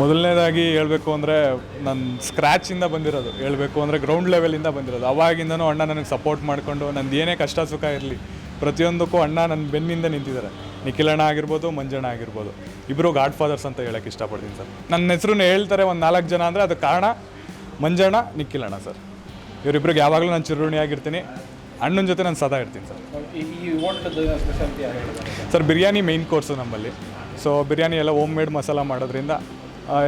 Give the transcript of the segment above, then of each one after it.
ಮೊದಲನೇದಾಗಿ ಹೇಳಬೇಕು ಅಂದರೆ ನಾನು ಸ್ಕ್ರ್ಯಾಚಿಂದ ಬಂದಿರೋದು. ಹೇಳಬೇಕು ಅಂದರೆ ಗ್ರೌಂಡ್ ಲೆವೆಲಿಂದ ಬಂದಿರೋದು. ಅವಾಗಿಂದನೂ ಅಣ್ಣ ನನಗೆ ಸಪೋರ್ಟ್ ಮಾಡಿಕೊಂಡು ನಂದು ಏನೇ ಕಷ್ಟ ಸುಖ ಇರಲಿ ಪ್ರತಿಯೊಂದಕ್ಕೂ ಅಣ್ಣ ನನ್ನ ಬೆನ್ನಿಂದ ನಿಂತಿದ್ದಾರೆ. ನಿಖಿಲಣ್ಣ ಆಗಿರ್ಬೋದು ಮಂಜಣ್ಣ ಆಗಿರ್ಬೋದು. ಇಬ್ಬರು ಗಾಡ್ ಫಾದರ್ಸ್ ಅಂತ ಹೇಳೋಕ್ಕೆ ಇಷ್ಟಪಡ್ತೀನಿ ಸರ್. ನನ್ನ ಹೆಸರನ್ನ ಹೇಳ್ತಾರೆ ಒಂದು ನಾಲ್ಕು ಜನ ಅಂದರೆ ಅದು ಕಾರಣ ಮಂಜಣ್ಣ ನಿಖಿಲಣ್ಣ ಸರ್. ಇವರಿಬ್ಬರಿಗೆ ಯಾವಾಗಲೂ ನಾನು ಚಿರುಣಿಯಾಗಿರ್ತೀನಿ ಅಣ್ಣನ ಜೊತೆ ನಾನು ಸದಾ ಇರ್ತೀನಿ sir. Sir biryani main course ನಮ್ಮಲ್ಲಿ. ಸೊ ಬಿರಿಯಾನಿ ಎಲ್ಲ ಹೋಮ್ ಮೇಡ್ ಮಸಾಲ ಮಾಡೋದ್ರಿಂದ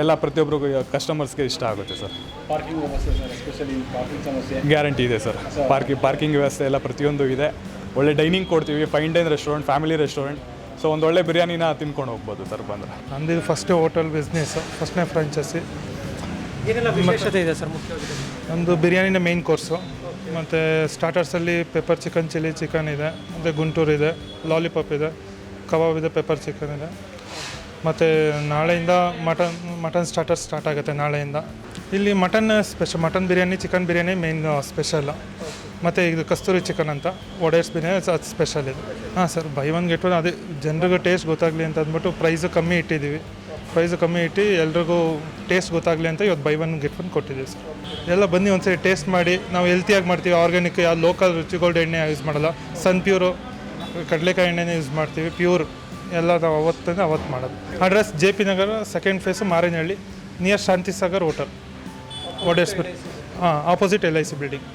ಎಲ್ಲ ಪ್ರತಿಯೊಬ್ಬರಿಗೂ ಕಸ್ಟಮರ್ಸ್ಗೆ ಇಷ್ಟ ಆಗುತ್ತೆ ಸರ್. ಪಾರ್ಕಿಂಗ್ ವ್ಯವಸ್ಥೆ ಸರ್ ಎಸ್ಪೆಷಲಿ ಪಾರ್ಕಿಂಗ್ ಸಮಸ್ಯೆ. ಗ್ಯಾರಂಟಿ ಇದೆ ಸರ್ ಪಾರ್ಕಿಂಗ್ ಪಾರ್ಕಿಂಗ್ ವ್ಯವಸ್ಥೆ ಎಲ್ಲ ಪ್ರತಿಯೊಂದು ಇದೆ. ಒಳ್ಳೆ ಡೈನಿಂಗ್ ಕೊಡ್ತೀವಿ fine dine restaurant family restaurant so ಒಂದು ಒಳ್ಳೆ ಬಿರಿಯಾನಿನ ತಿನ್ಕೊಂಡು ಹೋಗ್ಬೋದು ಸರ್ ಬಂದರೆ. ನಂದು ಫಸ್ಟ್ ಹೋಟೆಲ್ ಬಿಸ್ನೆಸ್ ಫಸ್ಟ್ನೇ ಫ್ರಾಂಚೈಸಿ ಏನೆಲ್ಲ ವಿಶೇಷತೆ ಇದೆ ಸರ್ ಮುಖ್ಯವಾಗಿ? ನಮ್ಮದು ಬಿರಿಯಾನಿನ ಮೇಯ್ನ್ ಕೋರ್ಸು ಮತ್ತು ಸ್ಟಾರ್ಟರ್ಸಲ್ಲಿ ಪೆಪ್ಪರ್ ಚಿಕನ್ ಚಿಲ್ಲಿ ಚಿಕನ್ ಇದೆ. ಮತ್ತು ಗುಂಟೂರು ಇದೆ ಲಾಲಿಪಾಪ್ ಇದೆ ಕಬಾಬ್ ಇದೆ ಪೆಪ್ಪರ್ ಚಿಕನ್ ಇದೆ. ಮತ್ತು ನಾಳೆಯಿಂದ ಮಟನ್ ಮಟನ್ ಸ್ಟಾರ್ಟರ್ ಸ್ಟಾರ್ಟ್ ಆಗುತ್ತೆ ನಾಳೆಯಿಂದ. ಇಲ್ಲಿ mutton special mutton biryani chicken biryani main special ಮತ್ತು ಇದು ಕಸ್ತೂರಿ ಚಿಕನ್ ಅಂತ ಒಡೆಯರ್ಸ್ ಬಿರಿಯಾನಿ ಅದು ಸ್ಪೆಷಲ್ ಇದೆ. ಹಾಂ sir buy one get one ಅದೇ ಜನರಿಗೆ ಟೇಸ್ಟ್ ಗೊತ್ತಾಗಲಿ ಅಂತ ಅಂದ್ಬಿಟ್ಟು ಪ್ರೈಸು ಕಮ್ಮಿ ಇಟ್ಟಿದ್ದೀವಿ. ಪ್ರೈಸು ಕಮ್ಮಿ ಇಟ್ಟು ಎಲ್ರಿಗೂ ಟೇಸ್ಟ್ ಗೊತ್ತಾಗಲಿ ಅಂತ ಇವತ್ತು ಬೈ ಒನ್ ಗೆಟ್ ಒನ್ ಕೊಟ್ಟಿದ್ದೀವಿ ಸರ್ ಎಲ್ಲ ಬನ್ನಿ ಒಂದ್ಸರಿ ಟೇಸ್ಟ್ ಮಾಡಿ, ನಾವು ಹೆಲ್ತಿಯಾಗಿ ಮಾಡ್ತೀವಿ ಆರ್ಗ್ಯಾನಿಕ್ ಯಾವ ಲೋಕಲ್ ರುಚಿಗೋಲ್ಡ್ ಎಣ್ಣೆ ಯೂಸ್ ಮಾಡಲ್ಲ. ಸನ್ ಪ್ಯೂರು ಕಡಲೆಕಾಯಿ ಎಣ್ಣೆನೇ ಯೂಸ್ ಮಾಡ್ತೀವಿ ಪ್ಯೂರ್ ಎಲ್ಲ ನಾವು ಅವತ್ತಿಂದ ಅವತ್ತು ಮಾಡೋದು. Address J P Nagar second phase Marenahalli near Shanti Sagar hotel ಒಡೆಸ್ಬಿಟ್ ಹಾಂ opposite L I C building